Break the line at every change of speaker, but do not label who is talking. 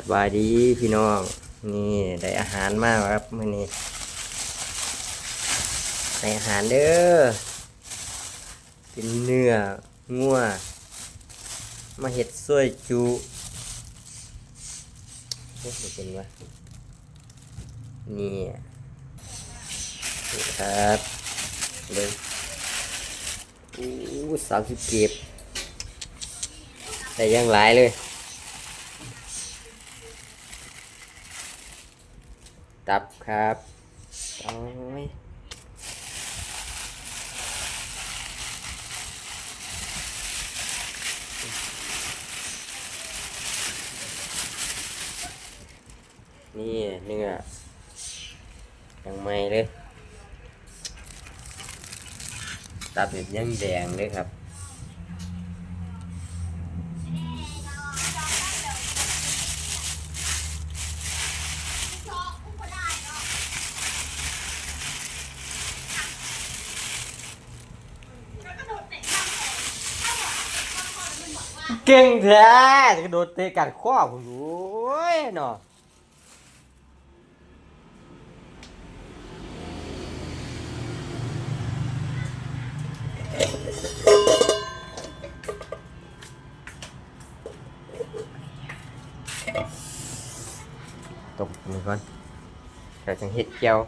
สบายดีพี่น้อง นี่ได้อาหารมากครับมื้อนี้ได้อาหารเด้อกินเนื้องัวมาเห็ดซวยจุโอ้เดี๋ยวเป็นวะนี่ครับเลยอู้สามสิบเก็บได้อยังหลายเลย ตับครับโอ้ยนี่เนื้อยังไม่เลย ตับแบบยังแดงเลยครับ เก่งแท้จะกระโดดเตะกัดข้อผมดูโอ้ยเนาะตกนี่ก่อนเราจังเห็ดเจียว